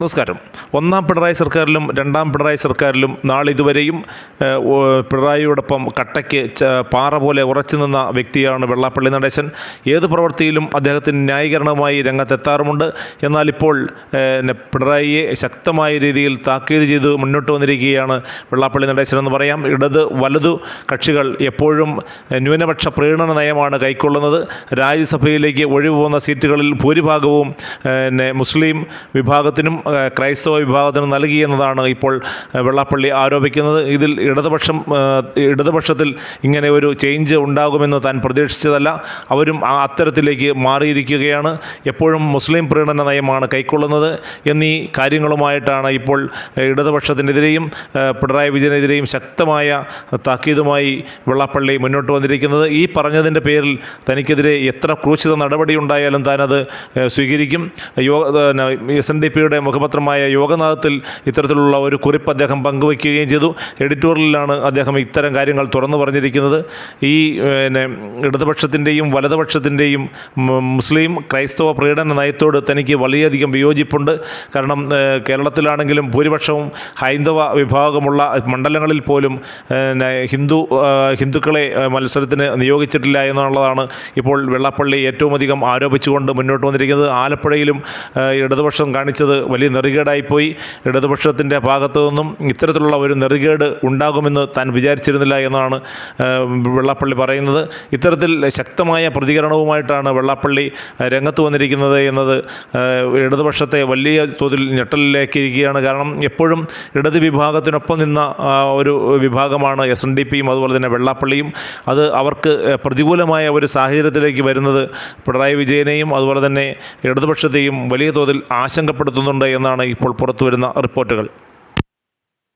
നമസ്കാരം. ഒന്നാം പിണറായി സർക്കാരിലും രണ്ടാം പിണറായി സർക്കാരിലും നാളിതുവരെയും പിണറായിയോടൊപ്പം കട്ടയ്ക്ക് പാറ പോലെ ഉറച്ചു നിന്ന വ്യക്തിയാണ് വെള്ളാപ്പള്ളി നടേശൻ. ഏത് പ്രവൃത്തിയിലും അദ്ദേഹത്തിന് ന്യായീകരണവുമായി രംഗത്തെത്താറുമുണ്ട്. എന്നാൽ ഇപ്പോൾ പിണറായിയെ ശക്തമായ രീതിയിൽ താക്കീത് ചെയ്ത് മുന്നോട്ട് വന്നിരിക്കുകയാണ് വെള്ളാപ്പള്ളി നടേശൻ എന്ന് പറയാം. ഇടത് വലതു കക്ഷികൾ എപ്പോഴും ന്യൂനപക്ഷ പ്രീണന നയമാണ് കൈക്കൊള്ളുന്നത്. രാജ്യസഭയിലേക്ക് ഒഴിവ് പോകുന്ന സീറ്റുകളിൽ ഭൂരിഭാഗവും പിന്നെ മുസ്ലിം വിഭാഗത്തിനും ക്രൈസ്തവ വിഭാഗത്തിന് നൽകി എന്നതാണ് ഇപ്പോൾ വെള്ളാപ്പള്ളി ആരോപിക്കുന്നത്. ഇതിൽ ഇടതുപക്ഷം ഇടതുപക്ഷത്തിൽ ഇങ്ങനെ ഒരു ചേഞ്ച് ഉണ്ടാകുമെന്ന് താൻ പ്രതീക്ഷിച്ചതല്ല. അവരും ആ അത്തരത്തിലേക്ക് മാറിയിരിക്കുകയാണ്. എപ്പോഴും മുസ്ലിം പ്രീണന നയമാണ് കൈക്കൊള്ളുന്നത് എന്നീ കാര്യങ്ങളുമായിട്ടാണ് ഇപ്പോൾ ഇടതുപക്ഷത്തിനെതിരെയും പിണറായി വിജയനെതിരെയും ശക്തമായ താക്കീതുമായി വെള്ളാപ്പള്ളി മുന്നോട്ട് വന്നിരിക്കുന്നത്. ഈ പറഞ്ഞതിന്റെ പേരിൽ തനിക്കെതിരെ എത്ര ക്രൂശിത നടപടി ഉണ്ടായാലും താനത് സ്വീകരിക്കും. യോഗ എസ് എൻ ഡി പിയുടെ മുഖപത്രമായ യോഗനാഥത്തിൽ ഇത്തരത്തിലുള്ള ഒരു കുറിപ്പ് അദ്ദേഹം പങ്കുവയ്ക്കുകയും ചെയ്തു. എഡിറ്റോറിയലിലാണ് അദ്ദേഹം ഇത്തരം കാര്യങ്ങൾ തുറന്നു പറഞ്ഞിരിക്കുന്നത്. ഈ പിന്നെ ഇടതുപക്ഷത്തിന്റെയും വലതുപക്ഷത്തിന്റെയും മുസ്ലിം ക്രൈസ്തവ പ്രീഡന നയത്തോട് തനിക്ക് വളരെയധികം വിയോജിപ്പുണ്ട്. കാരണം കേരളത്തിലാണെങ്കിലും ഭൂരിപക്ഷവും ഹൈന്ദവ വിഭാഗമുള്ള മണ്ഡലങ്ങളിൽ പോലും ഹിന്ദു ഹിന്ദുക്കളെ മത്സരത്തിന് നിയോഗിച്ചിട്ടില്ല എന്നുള്ളതാണ് ഇപ്പോൾ വെള്ളപ്പള്ളി ഏറ്റവും അധികം ആരോപിച്ചുകൊണ്ട് മുന്നോട്ട് വന്നിരിക്കുന്നത്. ആലപ്പുഴയിലും ഇടതുപക്ഷം കാണിച്ചത് വലിയ നെറുകേടായിപ്പോയി. ഇടതുപക്ഷത്തിന്റെ ഭാഗത്തു നിന്നും ഇത്തരത്തിലുള്ള ഒരു നെറുകേട് ഉണ്ടാകുമെന്ന് താൻ വിചാരിച്ചിരുന്നില്ല എന്നാണ് വെള്ളാപ്പള്ളി പറയുന്നത്. ഇത്തരത്തിൽ ശക്തമായ പ്രതികരണവുമായിട്ടാണ് വെള്ളാപ്പള്ളി രംഗത്ത് വന്നിരിക്കുന്നത് എന്നത് ഇടതുപക്ഷത്തെ വലിയ തോതിൽ ഞെട്ടലിലേക്കിരിക്കുകയാണ്. കാരണം എപ്പോഴും ഇടത് വിഭാഗത്തിനൊപ്പം നിന്ന ഒരു വിഭാഗമാണ് എസ് എൻ ഡി പിയും അതുപോലെ തന്നെ വെള്ളാപ്പള്ളിയും. അത് അവർക്ക് പ്രതികൂലമായ ഒരു സാഹചര്യത്തിലേക്ക് വരുന്നത് പിണറായി വിജയനെയും അതുപോലെ തന്നെ ഇടതുപക്ഷത്തെയും വലിയ തോതിൽ ആശങ്കപ്പെടുത്തുന്നുണ്ട് എന്നാണ് ഇപ്പോൾ പുറത്തുവരുന്ന റിപ്പോർട്ടുകൾ.